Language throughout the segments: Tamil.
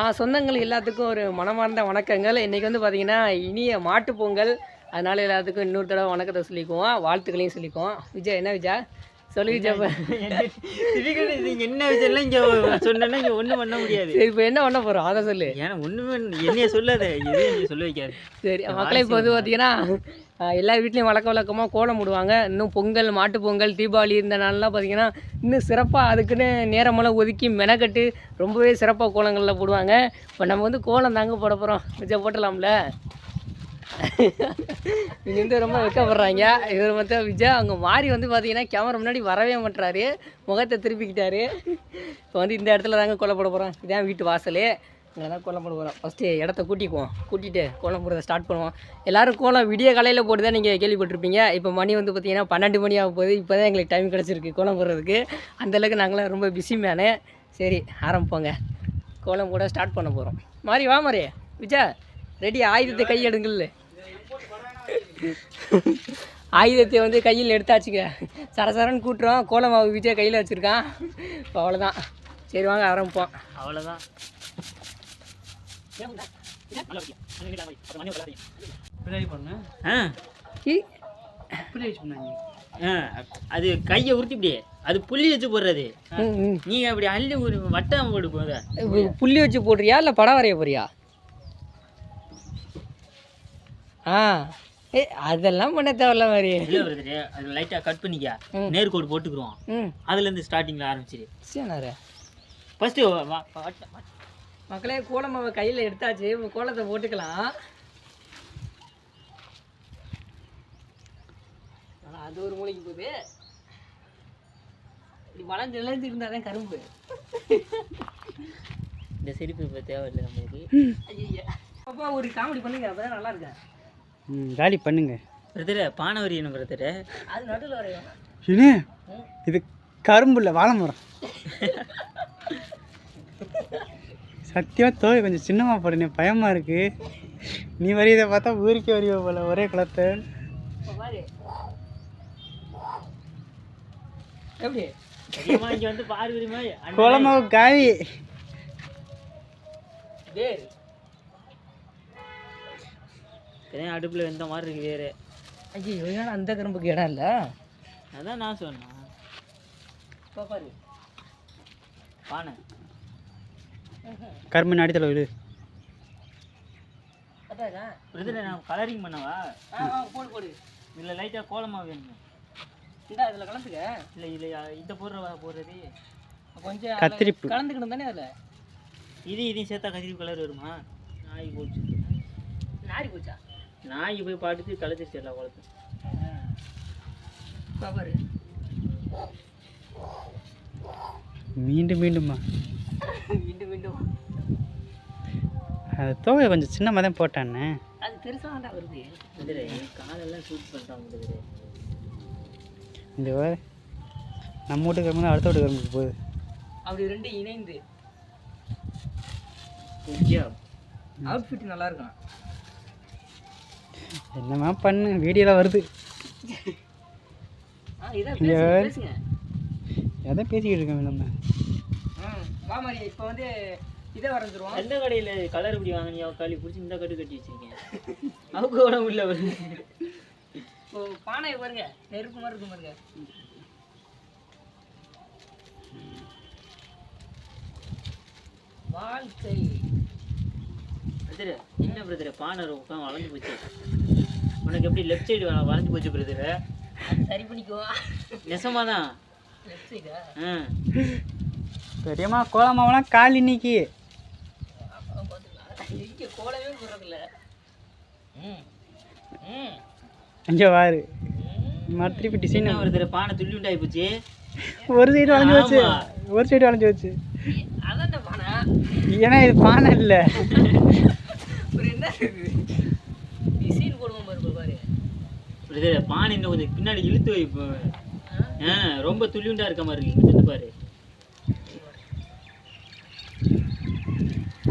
ஆ சொந்தங்கள் எல்லாத்துக்கும் ஒரு மனமார்ந்த வணக்கங்கள். இன்றைக்கி வந்து பார்த்திங்கன்னா இனிய மாட்டுப்பொங்கல் அதனால் எல்லாத்துக்கும் இன்னொரு தடவை வணக்கத்தை சொல்லிக்குவோம். வாழ்த்துக்களையும் சொல்லிக்குவோம். விஜய் என்ன விஜய்? சொல்லு விஜய் இப்ப. இதுக்கு நீங்க என்ன விஷயம்லாம் இங்க சொன்னா இங்க ஒண்ணும் பண்ண முடியாது. இப்போ என்ன பண்ண போகிறோம் அதை சொல்லு. ஏன்னா ஒண்ணுமே என்னைய சொல்லாத எதையும் நீ சொல்ல வைக்காது. சரி மக்களே இப்போ வந்து பார்த்தீங்கன்னா எல்லா வீட்லேயும் வழக்க வழக்கமாக கோலம் போடுவாங்க. இன்னும் பொங்கல் மாட்டுப் பொங்கல் தீபாவளி இந்த நாள்லாம் பார்த்தீங்கன்னா இன்னும் சிறப்பாக அதுக்குன்னு நேரமெல்லாம் ஒதுக்கி மெனக்கட்டு ரொம்பவே சிறப்பாக கோலங்களில் போடுவாங்க. இப்போ நம்ம வந்து கோலம் தாங்க போட போகிறோம் போட்டலாம்ல? இங்கே வந்து ரொம்ப வெக்கப்படுறாங்க இவர் மட்டும் விஜய் அவங்க மாறி வந்து பார்த்தீங்கன்னா கேமரா முன்னாடி வரவே மாட்டுறாரு முகத்தை திருப்பிக்கிட்டாரு. இப்போ வந்து இந்த இடத்துல தாங்க கோலம் போட போகிறோம் இதான் வீட்டு வாசலே. இங்கே தான் கோலம் போட போகிறோம் ஃபஸ்ட்டு இடத்த கூட்டிக்குவோம். கூட்டிகிட்டு கோலம் போடுறத ஸ்டார்ட் பண்ணுவோம். எல்லாரும் கோலம் விடிய காலையில் போட்டு தான் நீங்கள் கேள்விப்பட்டிருப்பீங்க. இப்போ மணி வந்து பார்த்தீங்கன்னா பன்னெண்டு மணி ஆக போகுது. இப்போ தான் எங்களுக்கு டைம் கிடச்சிருக்கு கோலம் போடுறதுக்கு. அந்தளவுக்கு நாங்களாம் ரொம்ப பிஸி மேனு சரி ஆரம்பிப்போங்க. கோலம் போட ஸ்டார்ட் பண்ண போகிறோம் மாறி வா மாறி. விஜா ரெடி ஆயுதத்தை கை எடுங்கல்ல ஆயுதத்தை வந்து கையில் எடுத்தாச்சுங்க. சரசரன்னு கூட்டுறோம். கோலம் மாவு விஜய் கையில் வச்சுருக்கான். இப்போ அவ்வளோதான் சரி வாங்க ஆரம்பிப்போம். ஆ, அது கையை உருட்டிப்படியே அது புள்ளி வச்சு போடுறது. நீங்க அப்படி அள்ளி ஒரு வட்டம் போட்டு போத புள்ளி வச்சு போடுறியா இல்லை படம் வரைய போறியா? ஆ. ஏ அதெல்லாம் பண்ண தேவையில்ல மாதிரி. இல்ல வருது அது லைட்டா கட் பண்ணிக்க. நேர்கோடு போட்டுக்கிறோம். ம். அதுல இருந்து ஸ்டார்டிங்ல ஆரம்பிச்சிரு. சரிண்ணாரு ஃபர்ஸ்ட் மக்களே கோலம் மாவை கையில் எடுத்தாச்சு. கோலத்தை போட்டுக்கலாம். அது ஒரு மூளைக்கு போகுது. இப்படி வளைஞ்சு இழந்து இருந்தால் தான் கரும்பு. இந்த சிரிப்பு இப்போ தேவையில்லை நம்மளுக்கு. ஐயா அப்பா ஒரு காமெடி பண்ணுங்க அப்பதான் நல்லா இருக்கேன். ம் காலி பண்ணுங்க. பிரதர பானை வரியணும் பிரதர. அது நடுவில் வரையும் இது இது கரும்பு இல்லை வாழை மரம். சத்தியமாக தோகை கொஞ்சம் சின்னமாக போடுனே பயமாக இருக்கு. நீ வரையதை பார்த்தா ஊருக்கே வரைய போல ஒரே குளத்தை. இப்போ பாரு. எப்படி? இங்க வந்து பாரு தெரியுமா குளமாவு காலி. தெரியும் அடுப்புல வெந்த மாதிரி இருக்கு வேறு? ஐயோ ஏன்னா அந்த கரும்புக்கு இடம் இல்லை? அதான் நான் சொன்னேன். இப்போ பாரு. பானை. கரும்பு நடித்தல விடு பிரதர நான் கலரிங் பண்ணவா? ஆ போடு போடு. இதில் லைட்டாக கோலமா வேணும். இந்தா இதில் கலந்துக்க. இல்லை இல்லை இந்த போடுற போடுறது. கொஞ்சம் கத்திரிப்பு. கலந்துக்கணும் தானே அதில்? இது இதையும் சேர்த்தா கத்திரிப்பு கலர் வருமா? நாய் போச்சு. நாரி போச்சா? நாய் போய் பாட்டுக்கு கலச்சிருச்சு எல்லா குளத்தையும் பாரு மீண்டும் மீண்டுமா மீண்டும் மீண்டும். அது தோகை கொஞ்சம் சின்னமாக தான் போட்டானே. அது பெருசாக வேண்டாம் வருது. பிரதர காலெல்லாம் ஷூட் பண்ணிட்டாங்க பிரதர இந்த வேறு நம்ம வீட்டு கரும்பு தான் அடுத்த வீட்டு கரும்புக்கு போகுது. அப்படி ரெண்டு இணைந்து. அவுட்ஃபிட் நல்லா இருக்கும் என்னமா பண்ணு? வீடியோலாம் வருது. எதை பேசிக்கிட்டு இருக்கோம் நம்ம? இப்போ வந்து இதை வரைஞ்சிருவோம். எந்த கடையில் கலர் இப்படி வாங்கினியா களி பிடிச்சி இந்த கட்டு கட்டி வச்சிருக்கேன் அவங்க கூட உள்ள வருது. இப்போ பானை பாருங்க. நெருப்பு மாதிரி இருக்கும் பாருங்க. வாழ்க்கை. பிரதர என்ன பிரதர? பானை ரொம்ப வளைஞ்சு போச்சு. உனக்கு எப்படி லெஃப்ட் சைடு வளைஞ்சு போச்சு பிரதர சரி பண்ணிக்குவோம் நெசமா தான் பெரியம்மா கோலமாவெல்லாம் கால் இன்னைக்கு. இங்கே கோலமே போடுறதில்ல. ம் ம். அங்கே வாரு. மறு திருப்பி டிசைன் பிரதர பானை துள்ளி உண்டாகி போச்சு. ஒரு சைடு வளைஞ்சு வச்சு. ஒரு சைடு வளைஞ்சு வச்சு ஏன்னா இது பானை இல்லை ஒரு என்ன டிசைன் போடுவோம் பாரு பாரு பிரதர பானை இன்னும் கொஞ்சம் பின்னாடி இழுத்து வை இப்போ ஆ ரொம்ப துள்ளியுண்டா இருக்க மாதிரி இருக்கு இங்கிட்டு பாரு.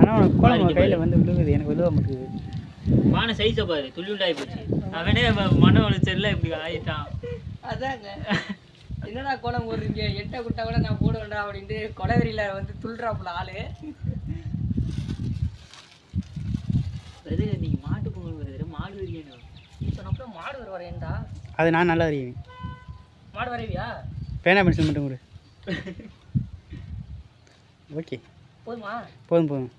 ஆனால் கோலம் கையில் வந்து விழுகுது எனக்கு விழுவ மாட்டேங்குது பானை சைஸை பாரு துள்ளியுண்டாகி போச்சு. அவனே மன உளைச்சல்ல இப்படி ஆயிட்டான். அதாங்க. என்னடா கோலம் போடுறீங்க? எட்ட குட்டா கூட நான் போடுவேன்டா அப்படின்ட்டு கொலவெறியில் வந்து துள்ளுறாப்புல ஆளு. அது நான் நல்லா அறிவேன். மாடு வரைவியா பேனா பென்சில் மட்டும் கொடு. ஓகே. போதுமா? போதும் போதும்.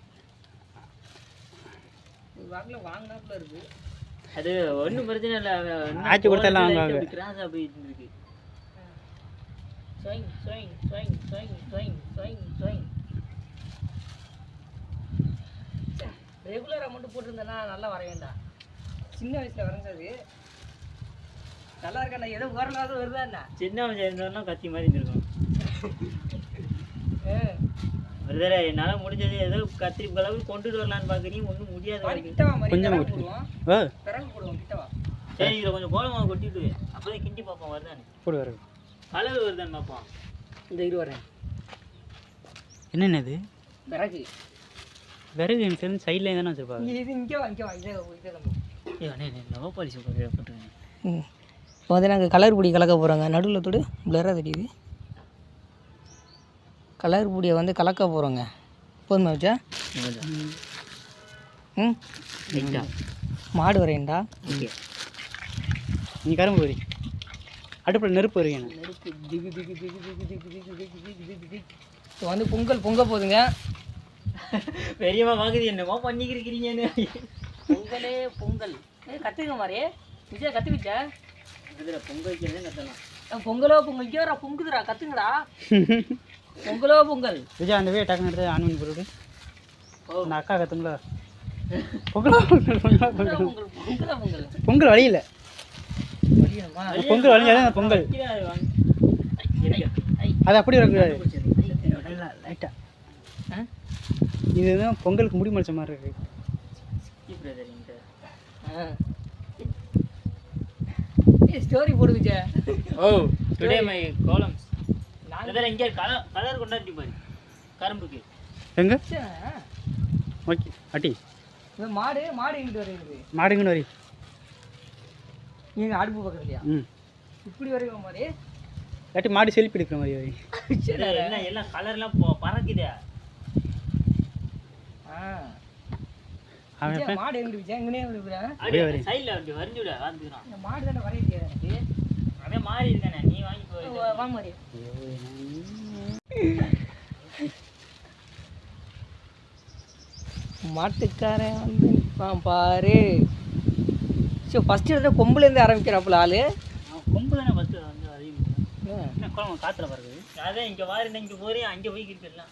வாக்கில் வாங்கினாப்புல இருக்கு. அது ஒன்றும் பிரச்சனை இல்லை. ஆச்சி கொடுத்தா எல்லாம் வாங்குவாங்க. கிராஸாக போயிட்டு இருக்கு. ஸ்வைங் ஸ்வைங் ஸ்வைங் ஸ்வைங் ஸ்வைங் ஸ்வைங் ஸ்வைங் ரெகுலராக மட்டும் போட்டிருந்தேன்னா நல்லா வரையண்டா சின்ன வயசில் வரைஞ்சது. நல்லா இருக்கா ஏதோ ஓரளவு வருதா என்ன? சின்ன வயசு இருந்தோம்னா கத்தி மாதிரி இருந்திருக்கும். தடவை என்னால் முடிஞ்சது ஏதோ கத்திரி அளவு கொண்டுட்டு வரலான்னு பார்க்குறீங்க ஒன்றும் முடியாது கொஞ்சமா. போடுவோம். கிட்டவா சரி இதில் கொஞ்சம் கோலமாக கொட்டிட்டு அப்போதான் கிண்டி பார்ப்போம் வருதானே போடு வர கலர் வருதான்னு பார்ப்போம். இந்த இரு வரேன். என்னென்னது? பிறகு விறகு எனக்கு தெரிஞ்சு சைட்லேயே தானே வச்சுருப்பாங்க. இங்க இது இங்கே இங்கே வா இதை இதை நம்ம. ஏ அண்ணே பாலிசி போட்டுருங்க இப்போ வந்து நாங்கள் கலர் பொடி கலக்க போகிறோங்க நடுவில் தொடு பிளராக தெரியுது கலர் பொடியை வந்து கலக்க போகிறோங்க போதுமா வச்சா ம் மாடு வரையண்டா நீ கரும்பு வரி அடுப்பில் நெருப்பு வருங்க இப்போ வந்து பொங்கல் பொங்க போதுங்க பெரியவா வாங்குது என்னமோ பண்ணிக்கிருக்கிறீங்கன்னு பொங்கலே பொங்கல் கற்றுக்க மாதிரி விஜய் கற்றுக்கிட்டேன் பொங்கல் பொங்கலோ வரா பொங்குதுடா கற்றுங்கடா பொங்கலோ பொங்கல். விஜய் அந்த வே டக்குன்னு எடுத்து ஆன் பண்ணி போட்டு ஓ. அந்த அக்கா கத்துங்களா? பொங்கலா பொங்கல் பொங்கலா பொங்கலோ பொங்கல். வழியில். பொங்கல் வழிஞ்சாதான் அந்த பொங்கல். அது அப்படி வரக்கூடாது. லைட்டாக இதுதான் பொங்கலுக்கு முடி முளைச்ச மாதிரி இருக்கு. ஸ்டோரி போடு Vijay oh today my kolams brother இங்கே கலர் கலர் கொண்டாடி பாரு. கரும்புக்கு. எங்க? ஓகே அட்டி இந்த மாடு மாடு எங்கிட்டு வரையுது மாடுங்கன்னு வரி நீங்க அடுப்பு பக்கத்துலையா? ம். இப்படி வரைக்கும் மாதிரி இல்லாட்டி மாடு செல்ஃபி எடுக்கிற மாதிரி வரி இல்ல, எல்லாம் எல்லாம் கலர்லாம் போ- பறக்குதே. ஆ. அவன் மாடு விஜய்? எங்கனே அப்படியே. சைடில் அப்படி வரைஞ்சு விட வந்துக்கிறான் இந்த மாடு தானே வரைய எனக்கு அவன் மாறி இருக்கானே நீ வாங்கி போய் வா- மாதிரி மாட்டுக்காரன் வந்து பாரு. ஸோ ஃபஸ்ட்டு எடுத்த கொம்புலேருந்து ஆரம்பிக்கிறாப்புல ஆளு. கொம்பு தானே ஃபஸ்ட்டு வந்து. என்ன குழம்பு காற்றுல பறக்குது அதான் இங்கே வாரு இங்கே போறேன் அங்கே போய் இருக்கலாம்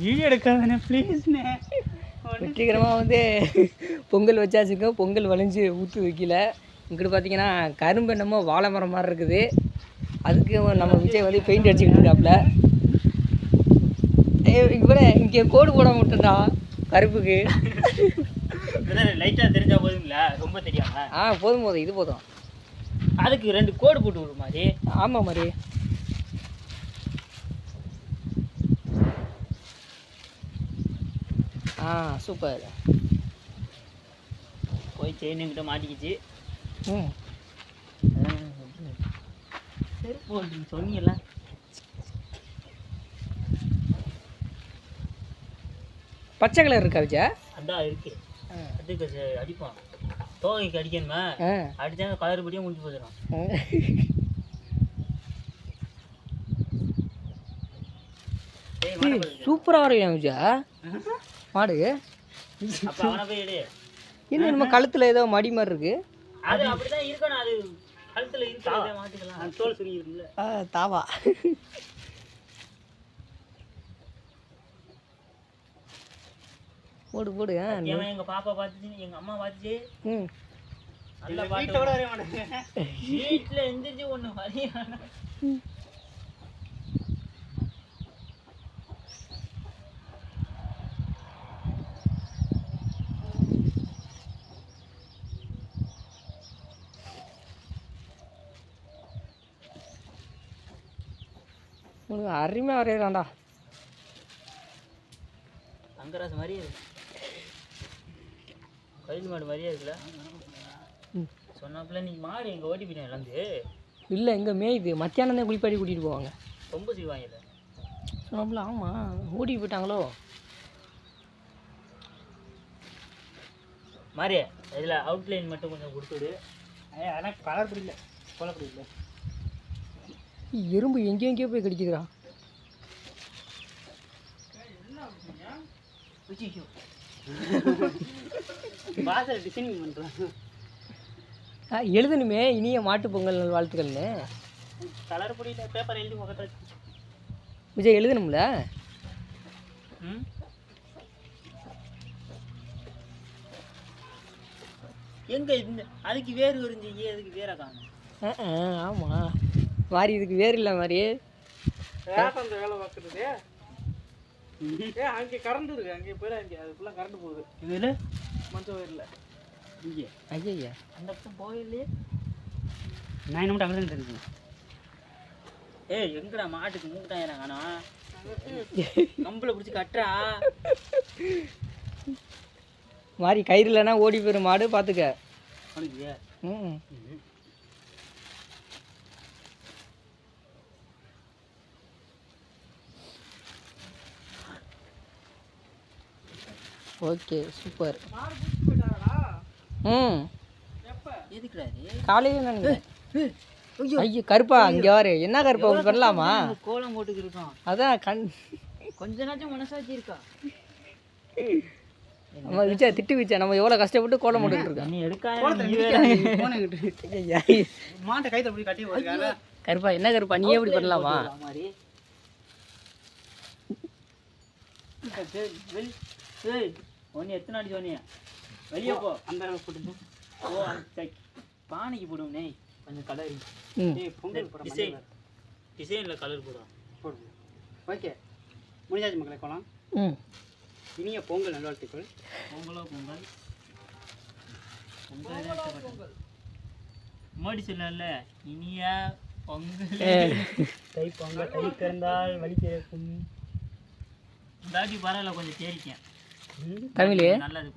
வீடியோ எடுக்காதண்ணே ப்ளீஸ்ண்ணே வெற்றிகரமாக வந்து பொங்கல் வச்சாச்சுங்க. பொங்கல் வளைஞ்சு ஊற்று வைக்கல. இங்கிட்டு பார்த்தீங்கன்னா கரும்பு என்னமோ வாழை மரம் மாதிரி இருக்குது. அதுக்கு நம்ம விஜய் வந்து பெயிண்ட் அடிச்சுக்கிட்டு இருக்காப்புல இங்கே இங்கே கோடு போட மாட்டேன்டா கருப்புக்கு லைட்டாக தெரிஞ்சா போதுங்களா? ரொம்ப தெரியாம ஆ போதும் போதும். இது போதும். அதுக்கு ரெண்டு கோடு போட்டு விடுற மாதிரி ஆமாம் மாதிரி ஆ சூப்பர். போய் செயின் கிட்ட மாட்டிக்கிச்சு. ம். சரி போட்டு சொன்னீங்கல்ல. பச்சை கலர் இருக்கா விஜய்? அதான் இருக்கு. அதுக்கு சரி அடிப்பான். தோகைக்கு அடிக்கணுமா? அடிச்சா கலர் படியே முடிஞ்சு போயிடும். சூப்பராக வரையும் விஜயா. மாடு. என்ன நம்ம கழுத்தில் ஏதோ மடி மாதிரி இருக்கு. அது அப்படிதான் இருக்கணும் அது கழுத்துல இருக்கிறத மாட்டிக்கலாம். தோல் சுரி இருக்குல்ல ஆ, தாவா. போடு போடு எங்க பாப்பா பார்த்துச்சு எங்க அம்மா பார்த்துச்சு. ம். நல்லா பாட்டு வீட்டுல எந்திரிச்சு ஒண்ணு வரைய உனக்கு அருமையாக வரையலாம்டா தங்கராசு மாதிரியே இருக்கு. கழுது மாடு மாதிரியே இருக்குல்ல. சொன்னாப்புல நீ மாடு எங்க ஓட்டி போயிட்டேன் இழந்து இல்லை எங்கே மேயுது மத்தியானம் தான் குளிப்பாடி கூட்டிகிட்டு போவாங்க. ரொம்ப செய்வாங்க சொன்னாப்புல ஆமாம் ஓடி போயிட்டாங்களோ? மாதிரி இதில் அவுட்லைன் மட்டும் கொஞ்சம் கொடுத்துடு ஆனால் கலர் பிடிக்கல கோலம் பிடிக்கல எறும்பு எங்கேயோ எங்கேயோ போய் கடிக்குதுடா. எழுதணுமே இனிய மாட்டுப் பொங்கல் வாழ்த்துக்கள்னு. கலர் பிடிக்கல பேப்பர் எழுதி முகத்தை வச்சு. விஜய் எழுதணும்ல? எங்க இந்த அதுக்கு வேறு விரிஞ்சிங்க அதுக்கு வேற காணும் ஆ, மாறி இதுக்கு வேறு இல்லை மாதிரி அந்த வேலை பார்க்குறது? ஏ அங்கே கரண்ட் இருக்கு அங்கே போயிட அங்கே அது ஃபுல்லாக கரண்ட் போகுது. இதில் மஞ்சள் வயரில் இங்கே. ஐயா அந்த பக்கம் போகலையே. நான் என்ன மட்டும் அங்கே தான் தெரிஞ்சு ஏய் எங்கடா மாட்டுக்கு மூட்டாயிரம் காணோம்? கம்பில் பிடிச்சி கட்டுறா. மாறி கயிறு இல்லைன்னா ஓடி போயிடும் மாடு பார்த்துக்க. அவனுக்கு ம். Okay super. ம். காலையில் நினைக்கிறேன் ஐயோ. கருப்பா இங்கே வாரு. என்ன கருப்பா அப்படி பண்ணலாமா கோலம் போட்டுக்கு இருக்கோம். அதான் கண். கொஞ்ச நாச்சும் மனசாட்சி இருக்கா? நம்ம விச்சா திட்டு விச்சா? நம்ம எவ்வளோ கஷ்டப்பட்டு கோலம் போட்டுக்கிட்டு இருக்கோம். நீ எடுக்காத ஐயா, மாட்டை கைத்தை அப்படி கட்டி போட்டுருக்காங்க கருப்பா என்ன கருப்பா? நீயே இப்படி பண்ணலாமா? ஏய் ஒன்று எத்தனை அடி சொன்னீங்க வெளியே போ. அந்த போட்டு ஓ பானைக்கு போடுவோம் நெய். கொஞ்சம் கலர் டிசைன். டிசைனில் கலர் போடுவோம் போடுங்க. ஓகே. முடிஞ்சாச்சு மக்களை போகலாம் ம். இனிய பொங்கல் நல்வாழ்த்துக்கள். பொங்கலோ பொங்கல்? பொங்கல் மோடி சொல்லல இனிய பொங்கல் தை பொங்கல். தை திறந்தால் வழி திறக்கும் இந்தாட்டி பரவாயில்ல கொஞ்சம் தேரிக்கேன் தமிழ் நல்லது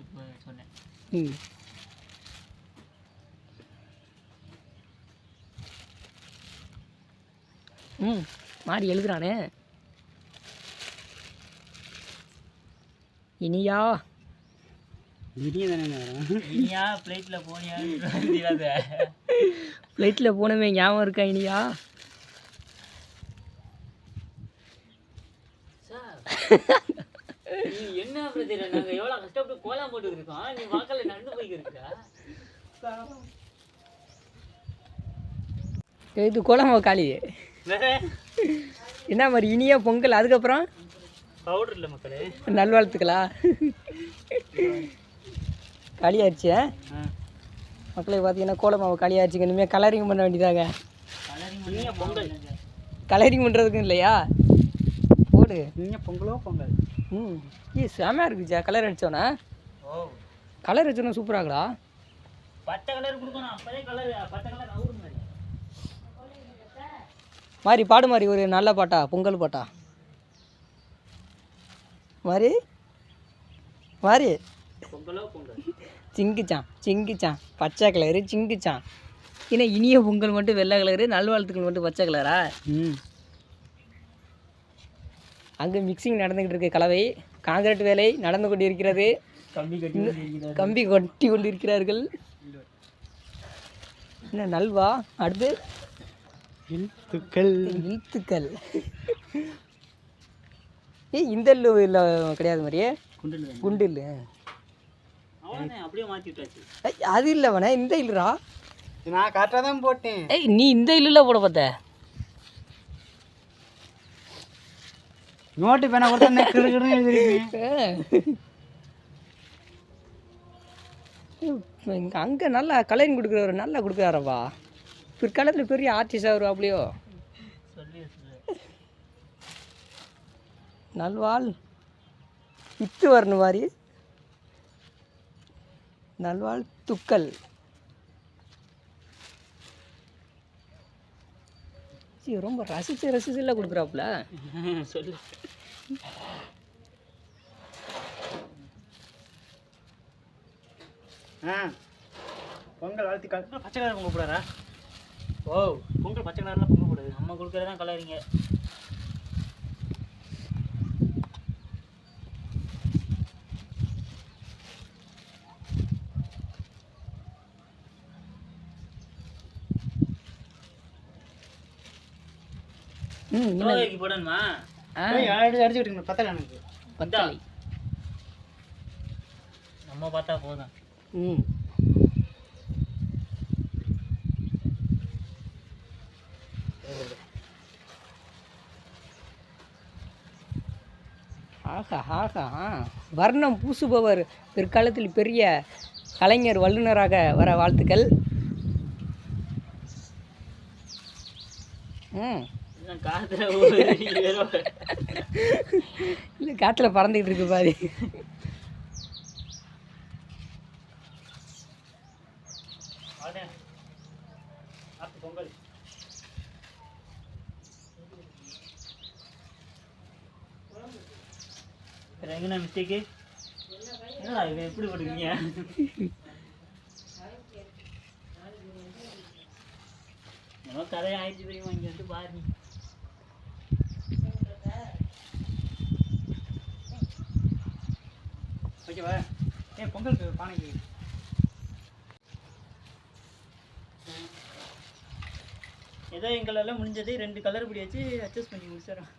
சொன்னேன். ம். ம் மாறி எழுதுறானே. இனியா. இனிய தானே இனியா பிளேட்டில் போனியான்னு ஃப்ளைட்டில் போனவே ஞாபகம் இருக்கா இனியா? நீ என்ன பிரச்சனை நாங்க எவ்வளவு கஷ்டப்பட்டு கோலம் போட்டு இருக்கோம். நீ வாக்கல நடந்து போய்க்கிருக்கா? இது குழம்பு காளி என்ன? மாதிரி இனியா பொங்கல் அதுக்கப்புறம்? பவுடர் இல்லை மக்களே. நல்வாழ்த்துக்களா? களி ஆயிடுச்சு ஆ? மக்களே பார்த்தீங்கன்னா கோலமாவை களி ஆயிடுச்சுங்க இனிமேல் கலரிங் பண்ண வேண்டியதாங்க. கலரிங் பண்ணுறதுக்கும் இல்லையா? போடு. இனிய பொங்கலோ பொங்கல்? ம். ஏ செமையாக இருக்குச்சா கலர் அடிச்சோன்னா ஓ. கலர் அடிச்சோன்னா சூப்பராகடா பச்சை கலர் கொடுக்கணும். அப்பதே கலர் கலர் மாதிரி. பாடு மாதிரி ஒரு நல்ல பாட்டா பொங்கல் பாட்டா? மாதிரி மாதிரி சிங்கிச்சான் சிங்கிச்சான். பச்சை கலரு சிங்கிச்சான். ஏன்னா இனிய பொங்கல் மட்டும் வெள்ளை கலரு நல்வாழ்த்துக்கள் மட்டும் பச்சை கலரா ம். அங்கே மிக்சிங் நடந்துக்கிட்டு இருக்கு கலவை காங்கிரீட் வேலை நடந்து கொண்டிருக்கிறது. கம்பி கட்டி வைக்கிறார். கம்பி கொட்டி கொண்டிருக்கிறார்கள். என்ன நல்வா? அடுத்து? எழுத்துக்கள் இழுத்துக்கள். ஏய் இந்த இல்லு இல்லை கிடையாது மாதிரியே. குண்டு இல்லை அது இல்லைவனே இந்த இல்லுடா நான் கரெக்டாக தான் போட்டேன். ஏய் நீ இந்த இல்லுல போட பார்த்த? நோட்டு பேனா கொடுத்தா கிரு எழுதிருக்கேன் இங்கே அங்கே நல்லா கலைன் கொடுக்குறவர் நல்லா கொடுக்குறாரப்பா. பிற்காலத்தில் பெரிய ஆர்டிஸ்ட் ஆகுறா அப்படியோ சொல்லு நல்வாழ் இத்து வரணும் மாதிரி நல்வாழ் துக்கல். சீ, ரொம்ப ரசிச்சு ரசிச்சுல கொடுக்குறாப்புல? சொல்லு. ஆ பொங்கல் வாழ்த்துக்கள் பச்சை கலர் பொங்க கூடாதா ஓ பொங்கல் பச்சை கலர்லாம் பொங்க கூடாது நம்ம கொடுக்கறதான் கலரிங்க. தோகைக்கு போடணுமா? ஆ. போய் அடி அடிச்சுக்கிட்டு இருக்கணும் பத்தல எனக்கு. பத்தலை. நம்ம பார்த்தா போதும். ம். ஆஹா ஆஹா. ஆ. வர்ணம் பூசுபவர் பிற்காலத்தில் பெரிய கலைஞர் வல்லுநராக வர வாழ்த்துக்கள். ம். காத்துல இல்லை காற்றில் பறந்துக்கிட்டு இருக்கு வேற எங்கண்ணா மிஸ்டேக்கு. என்னடா இவன் எப்படி போட்டுருக்கீங்க நம்ம கதை ஆயிடுச்சு தெரியுமா இங்க வந்து பாரு ஏன் பொங்கலுக்கு பானைக்கு. ஏதோ எங்களால் முடிஞ்சது ரெண்டு கலர் பிடி வச்சு அட்ஜஸ்ட் பண்ணி முடிச்சிடறோம்.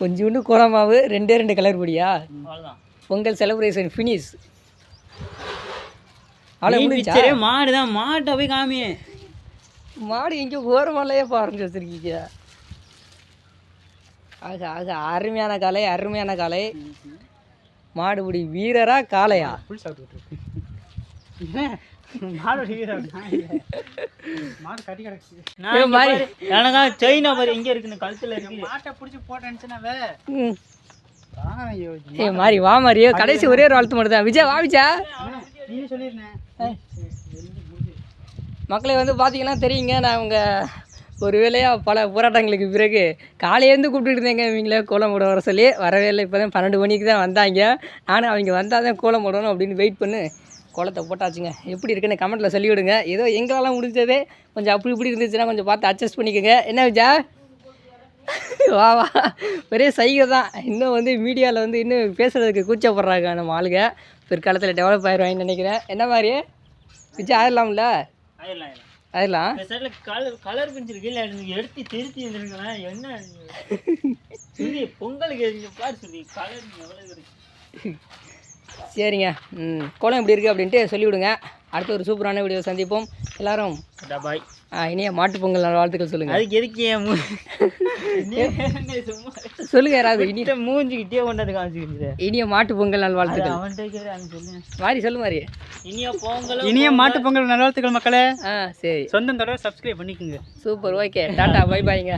கொஞ்சோண்டு கோலமாவு ரெண்டே ரெண்டு கலர் பொடியா? அவ்வளோதான் பொங்கல் செலிப்ரேஷன் ஃபினிஷ் அவ்வளோ முடிஞ்சா? பிக்சரே மாடு தான் மாட்டை போய் காமியே. மாடு எங்கே ஓரமாலையே பாருங்க வச்சுருக்கீங்க. ஆக ஆக அருமையான காலை அருமையான காலை. மாடுபிடி வீரரா காளையா? ஃபுல் சாப்பிட்டு இருக்கு என்ன? மாடு வீரர்? நான் இல்ல. மாடு கட்டி கிடக்கு. நான் இங்க பாரு, எனக்கா செயினா பாரு எங்க இருக்குன்னு கழுத்துல இருக்கு. மாட்டை பிடிச்சி போட்டேன்னுச்சுனாவே ம். ஐயோ ஏ மாதிரி வா மாதிரியோ கடைசி ஒரே ஒரு வாழ்த்து மட்டும் தான் விஜய். வா விஜா மக்களை வந்து பார்த்தீங்கன்னா தெரியுங்க நான் உங்கள் ஒரு வேளையாக பல போராட்டங்களுக்கு பிறகு காலையிலேருந்து கூப்பிட்டுட்டு இருந்தேங்க இவங்களே கோலம் போட வர சொல்லி. வரவே இல்லை. இப்போ தான் பன்னெண்டு மணிக்கு தான் வந்தாங்க. நானும் அவங்க வந்தால் தான் கோலம் போடணும் அப்படின்னு வெயிட் பண்ணு. கோலத்தை போட்டாச்சுங்க. எப்படி இருக்குன்னு கமெண்ட்டில் சொல்லி விடுங்க. ஏதோ எங்களால் முடிஞ்சதே கொஞ்சம் அப்படி இப்படி இருந்துச்சுன்னா கொஞ்சம் பார்த்து அட்ஜஸ்ட் பண்ணிக்கோங்க. என்ன விஜா வா வா. பெரிய சைகை தான். இன்னும் வந்து மீடியாவில் வந்து இன்னும் பேசுகிறதுக்கு கூச்சப்படுறாங்க நம்ம ஆளுங்க. பிற்காலத்தில் டெவலப் ஆயிடுவாங்கன்னு நினைக்கிறேன். என்ன மாதிரி? விஜய் ஆயிடலாம்ல ஆயிடலாம் சைடுல கலர் கலர் பென்சில் கீழே எடுத்து திருத்தி வந்துருங்களேன் என்ன சுதி பொங்கலுக்கு பாரு சுதி கலர் எவ்வளவு இருக்கு? சரிங்க. ம் கோலம் எப்படி இருக்குது அப்படின்ட்டு சொல்லிவிடுங்க. அடுத்த ஒரு சூப்பரான வீடியோ சந்திப்போம். எல்லாரும். பாய். இனிய மாட்டுப் பொங்கல் வாழ்த்துக்கள் சொல்லுங்கள் அதுக்கு எதுக்கு சும்மா சொல்லுங்கள் யாராவது. இனி கிட்ட மூஞ்சிக்கிட்டே கொண்டாந்து காமிச்சுக்கிட்டு இனிய மாட்டுப் பொங்கல் நல் வாழ்த்துக்கள் அவன்கிட்ட கேட்குற அவன் சொல்லுங்க மாறி சொல்லு மாறி இனியா பொங்கல் இனிய மாட்டு பொங்கல் நல்வாழ்த்துக்கள் மக்களே. ஆ சரி. சொந்தம் தடவை சப்ஸ்கிரைப் பண்ணிக்கோங்க. சூப்பர் ஓகே டாட்டா பை பாய்ங்க